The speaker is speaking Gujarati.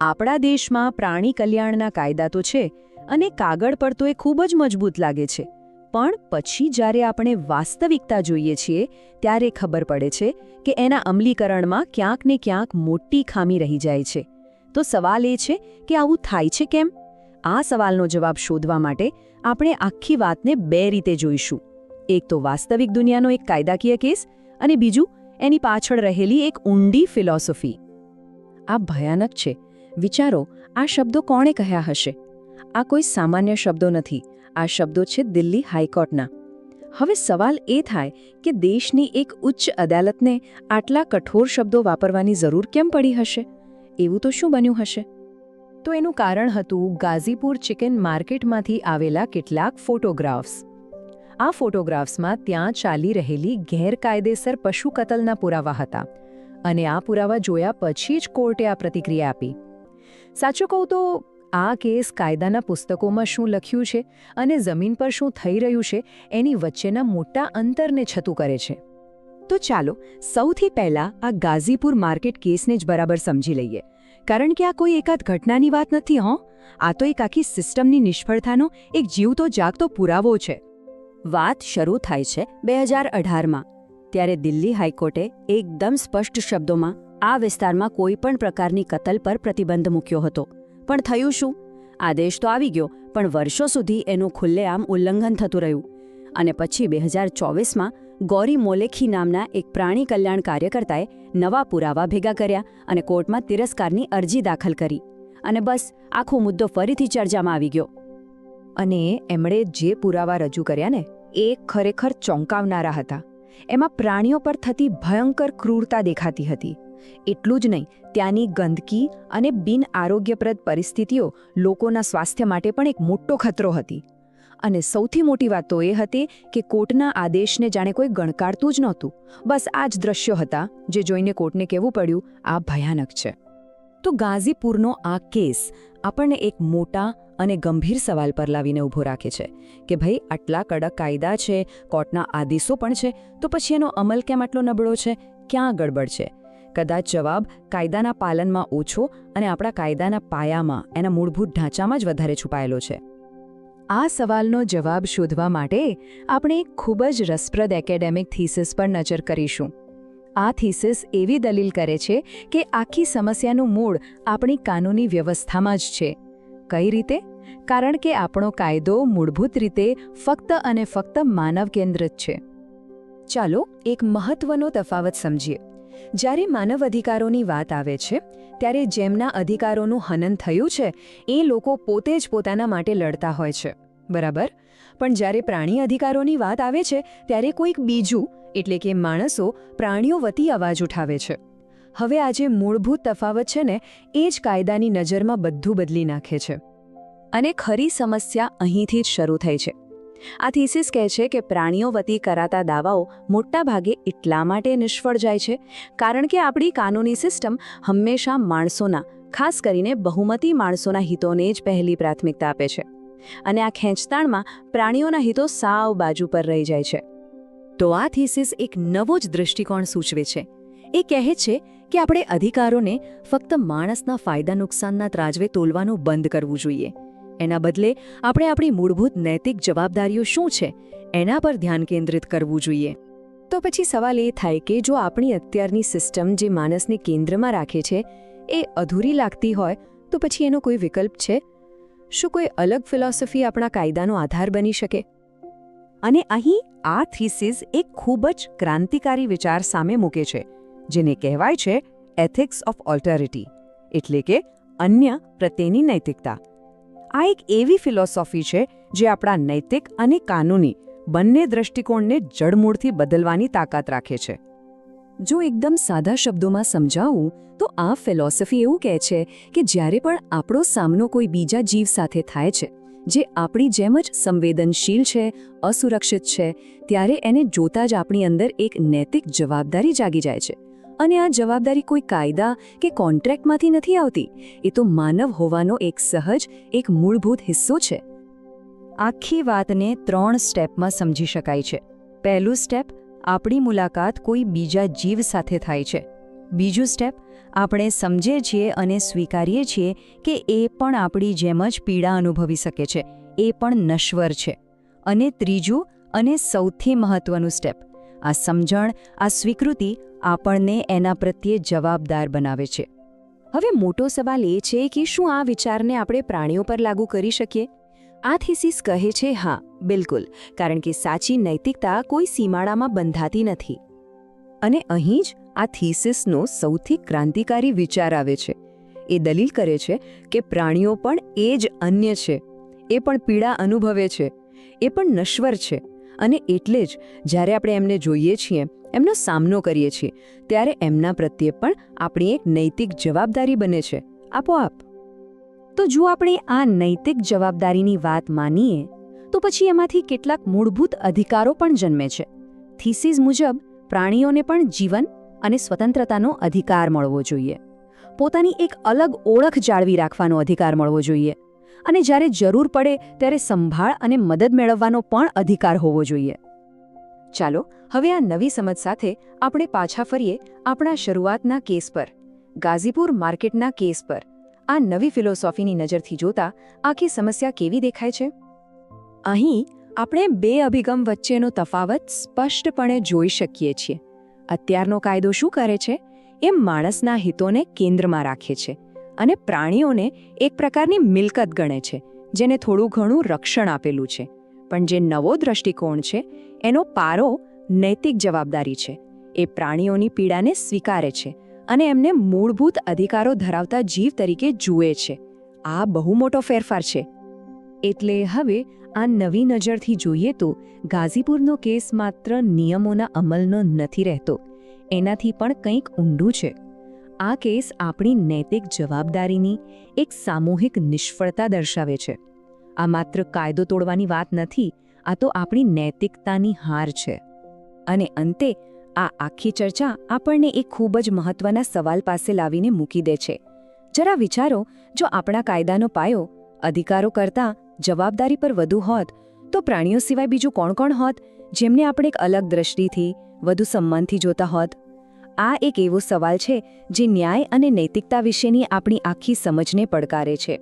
આપણા દેશમાં પ્રાણી કલ્યાણના કાયદા તો છે અને કાગળ પર તો એ ખૂબ જ મજબૂત લાગે છે. પણ પછી જ્યારે આપણે વાસ્તવિકતા જોઈએ છીએ, ત્યારે ખબર પડે છે કે એના અમલીકરણમાં ક્યાંક ને ક્યાંક મોટી ખામી રહી જાય છે. તો સવાલ એ છે કે આવું થાય છે કેમ? આ સવાલનો જવાબ શોધવા માટે આપણે આખી વાતને બે રીતે જોઈશું. એક તો વાસ્તવિક દુનિયાનો એક કાયદાકીય કેસ અને બીજું એની પાછળ રહેલી એક ઊંડી ફિલોસોફી. આ ભયાનક છે. વિચારો, આ શબ્દો કોણે કહ્યા હશે? આ કોઈ સામાન્ય શબ્દો નથી, આ શબ્દો છે દિલ્હી હાઈકોર્ટના. હવે સવાલ એ થાય કે દેશની એક ઉચ્ચ અદાલતને આટલા કઠોર શબ્દો વાપરવાની જરૂર કેમ પડી હશે? એવું તો શું બન્યું હશે? તો એનું કારણ હતું ગાઝીપુર ચિકન માર્કેટમાંથી આવેલા કેટલાક ફોટોગ્રાફ્સ. આ ફોટોગ્રાફ્સમાં ત્યાં ચાલી રહેલી ગેરકાયદેસર પશુ કતલના પુરાવા હતા અને આ પુરાવા જોયા પછી જ કોર્ટે આ પ્રતિક્રિયા આપી. સાચું કહું તો આ કેસ કાયદાના પુસ્તકોમાં શું લખ્યું છે અને જમીન પર શું થઈ રહ્યું છે એની વચ્ચેના મોટા અંતરને છતું કરે છે. તો ચાલો, સૌથી પહેલા આ ગાઝીપુર માર્કેટ કેસને જ બરાબર સમજી લઈએ. કારણ કે આ કોઈ એકાદ ઘટનાની વાત નથી, હો. આ તો એક આખી સિસ્ટમની નિષ્ફળતાનો એક જીવતો જાગતો પુરાવો છે. વાત શરૂ થાય છે બે હજાર અઢારમાં, ત્યારે દિલ્હી હાઈકોર્ટે એકદમ સ્પષ્ટ શબ્દોમાં આ વિસ્તારમાં કોઈ પણ પ્રકારની કતલ પર પ્રતિબંધ મૂક્યો હતો. પણ થયું શું? આદેશ તો આવી ગયો, પણ વર્ષો સુધી એનું ખુલ્લેઆમ ઉલ્લંઘન થતું રહ્યું. અને પછી બે હજાર ચોવીસમાં ગૌરી મોલેખી નામના એક પ્રાણી કલ્યાણ કાર્યકર્તાએ નવા પુરાવા ભેગા કર્યા અને કોર્ટમાં તિરસ્કારની અરજી દાખલ કરી. અને બસ, આખો મુદ્દો ફરીથી ચર્ચામાં આવી ગયો. અને એમણે જે પુરાવા રજૂ કર્યા ને, એ ખરેખર ચોંકાવનારા હતા. એમાં પ્રાણીઓ પર થતી ભયંકર ક્રૂરતા દેખાતી હતી. એટલું જ નહીં, ત્યાંની ગંદકી અને બિન આરોગ્યપ્રદ પરિસ્થિતિઓ લોકોના સ્વાસ્થ્ય માટે પણ એક મોટો ખતરો હતી. અને સૌથી મોટી વાત તો એ હતી કે કોર્ટના આદેશને જાણે કોઈ ગણકારતું જ નહોતું. બસ આ જ દ્રશ્યો હતા જે જોઈને કોર્ટને કહેવું પડ્યું, આ ભયાનક છે. તો ગાઝીપુરનો આ કેસ આપણને એક મોટા અને ગંભીર સવાલ પર લાવીને ઊભો રાખે છે કે ભાઈ, આટલા કડક કાયદા છે, કોર્ટના આદેશો પણ છે, તો પછી એનો અમલ કેમ આટલો નબળો છે? ક્યાં ગડબડ છે? કદાચ જવાબ કાયદાના પાલનમાં ઓછો અને આપણા કાયદાના પાયામાં એના મૂળભૂત ઢાંચામાં જ વધારે છુપાયેલો છે. આ સવાલનો જવાબ શોધવા માટે આપણે એક ખૂબ જ રસપ્રદ એકેડેમિક થીસિસ પર નજર કરીશું. આ થીસિસ એવી દલીલ કરે છે કે આખી સમસ્યાનું મૂળ આપણી કાનૂની વ્યવસ્થામાં જ છે. કઈ રીતે? કારણ કે આપણો કાયદો મૂળભૂત રીતે ફક્ત અને ફક્ત માનવ કેન્દ્રિત છે. ચાલો એક મહત્વનો તફાવત સમજીએ. જ્યારે માનવ અધિકારોની વાત આવે છે, ત્યારે જેમના અધિકારોનું હનન થયું છે, એ લોકો પોતે જ પોતાના માટે લડતા હોય છે. બરાબર? પણ જ્યારે પ્રાણી અધિકારોની વાત આવે છે, ત્યારે કોઈક બીજું, એટલે કે માણસો, પ્રાણીઓ વતી અવાજ ઉઠાવે છે. હવે આ જે મૂળભૂત તફાવત છે ને, એ જ કાયદાની નજરમાં બધું બદલી નાખે છે. અને ખરી સમસ્યા અહીંથી જ શરૂ થઈ છે. આ થીસિસ કહે છે કે પ્રાણીઓ વતી કરાતા દાવાઓ મોટાભાગે એટલા માટે નિષ્ફળ જાય છે, કારણ કે આપણી કાનૂની સિસ્ટમ હંમેશા માણસોના, ખાસ કરીને બહુમતી માણસોના હિતોને જ પહેલી પ્રાથમિકતા આપે છે. અને આ ખેંચતાણમાં પ્રાણીઓના હિતો સાવ બાજુ પર રહી જાય છે. તો આ થીસિસ એક નવો જ દૃષ્ટિકોણ સૂચવે છે. એ કહે છે કે આપણે અધિકારોને ફક્ત માણસના ફાયદા નુકસાનના ત્રાજવે તોલવાનું બંધ કરવું જોઈએ. એના બદલે આપણે આપણી મૂળભૂત નૈતિક જવાબદારીઓ શું છે એના પર ધ્યાન કેન્દ્રિત કરવું જોઈએ. તો પછી સવાલ એ થાય કે જો આપણી અત્યારની સિસ્ટમ જે માણસને કેન્દ્રમાં રાખે છે, એ અધૂરી લાગતી હોય, તો પછી એનો કોઈ વિકલ્પ છે? શું કોઈ અલગ ફિલોસોફી આપણા કાયદાનો આધાર બની શકે? અને અહીં આ થીસીસ એક ખૂબ જ ક્રાંતિકારી વિચાર સામે મૂકે છે, જેને કહેવાય છે એથિક્સ ઓફ ઓલ્ટરિટી, એટલે કે અન્ય પ્રત્યેની નૈતિકતા. આ એક એવી ફિલોસોફી છે જે આપણા નૈતિક અને કાનૂની બંને દ્રષ્ટિકોણને જડમૂળથી બદલવાની તાકાત રાખે છે. જો એકદમ સાદા શબ્દોમાં સમજાવું, તો આ ફિલોસોફી એવું કહે છે કે જ્યારે પણ આપણો સામનો કોઈ બીજા જીવ સાથે થાય છે, જે આપણી જેમ જ સંવેદનશીલ છે, અસુરક્ષિત છે, ત્યારે એને જોતા જ આપણી અંદર એક નૈતિક જવાબદારી જાગી જાય છે. અને આ જવાબદારી કોઈ કાયદા કે કોન્ટ્રાક્ટમાંથી નથી આવતી. એ તો માનવ હોવાનો એક સહજ, એક મૂળભૂત હિસ્સો છે. આખી વાતને ત્રણ સ્ટેપમાં સમજી શકાય છે. પહેલું સ્ટેપ, આપણી મુલાકાત કોઈ બીજા જીવ સાથે થાય છે. બીજું સ્ટેપ, આપણે સમજીએ છીએ અને સ્વીકારીએ છીએ કે એ પણ આપણી જેમ જ પીડા અનુભવી શકે છે. એ પણ નશ્વર છે. અને ત્રીજું અને સૌથી મહત્વનું સ્ટેપ આ સમજણ, આ સ્વીકૃતિ આપણને એના પ્રત્યે જવાબદાર બનાવે છે. હવે મોટો સવાલ એ છે કે શું આ વિચારને આપણે પ્રાણીઓ પર લાગુ કરી શકીએ? આ થીસીસ કહે છે, હા, બિલકુલ, કારણ કે સાચી નૈતિકતા કોઈ સીમાડામાં બંધાતી નથી. અને અહીં જ આ થીસીસનો સૌથી ક્રાંતિકારી વિચાર આવે છે. એ દલીલ કરે છે કે પ્રાણીઓ પણ એ જ અન્ય છે. એ પણ પીડા અનુભવે છે. એ પણ નશ્વર છે. અને એટલે જ જ્યારે આપણે એમને જોઈએ છીએ, એમનો સામનો કરીએ છીએ, ત્યારે એમના પ્રત્યે પણ આપણી એક નૈતિક જવાબદારી બને છે. આપોઆપ. તો જો આપણે આ નૈતિક જવાબદારીની વાત માનીએ, તો પછી એમાંથી કેટલાક મૂળભૂત અધિકારો પણ જન્મે છે. થીસીસ મુજબ, પ્રાણીઓને પણ જીવન અને સ્વતંત્રતાનો અધિકાર મળવો જોઈએ. પોતાની એક અલગ ઓળખ જાળવી રાખવાનો અધિકાર મળવો જોઈએ. અને જ્યારે જરૂર પડે ત્યારે સંભાળ અને મદદ મેળવવાનો પણ અધિકાર હોવો જોઈએ. ચાલો, હવે આ નવી સમજ સાથે આપણે પાછા ફરીએ આપણા શરૂઆતના કેસ પર, ગાઝીપુર માર્કેટના કેસ પર. આ નવી ફિલોસોફીની નજરથી જોતા આખી સમસ્યા કેવી દેખાય છે? અહીં આપણે બે અભિગમ વચ્ચેનો તફાવત સ્પષ્ટપણે જોઈ શકીએ છીએ. અત્યારનો કાયદો શું કરે છે? એ માણસના હિતોને કેન્દ્રમાં રાખે છે. અને પ્રાણીઓને એક પ્રકારની મિલકત ગણે છે, જેને થોડું ઘણું રક્ષણ આપેલું છે. પણ જે નવો દ્રષ્ટિકોણ છે, એનો પારો નૈતિક જવાબદારી છે. એ પ્રાણીઓની પીડાને સ્વીકારે છે અને એમને મૂળભૂત અધિકારો ધરાવતા જીવ તરીકે જુએ છે. આ બહુ મોટો ફેરફાર છે. એટલે હવે આ નવી નજરથી જોઈએ તો ગાઝીપુરનો કેસ માત્ર નિયમોના અમલનો નથી રહેતો. એનાથી પણ કંઈક ઊંડું છે. આ કેસ આપણી નૈતિક જવાબદારીની એક સામૂહિક નિષ્ફળતા દર્શાવે છે. આ માત્ર કાયદો તોડવાની વાત નથી, આ તો આપણી નૈતિકતાની હાર છે. અને અંતે, આ આખી ચર્ચા આપણને એક ખૂબ જ મહત્વના સવાલ પાસે લાવીને મૂકી દે છે. જરા વિચારો, જો આપણા કાયદાનો પાયો અધિકારો કરતાં જવાબદારી પર વધુ હોત, તો પ્રાણીઓ સિવાય બીજું કોણ કોણ હોત, જેમને આપણે એક અલગ દ્રષ્ટિથી, વધુ સન્માનથી જોતા હોત? આ એક એવો સવાલ છે જે ન્યાય અને નૈતિકતા વિશેની આપણી આખી સમજને પડકારે છે.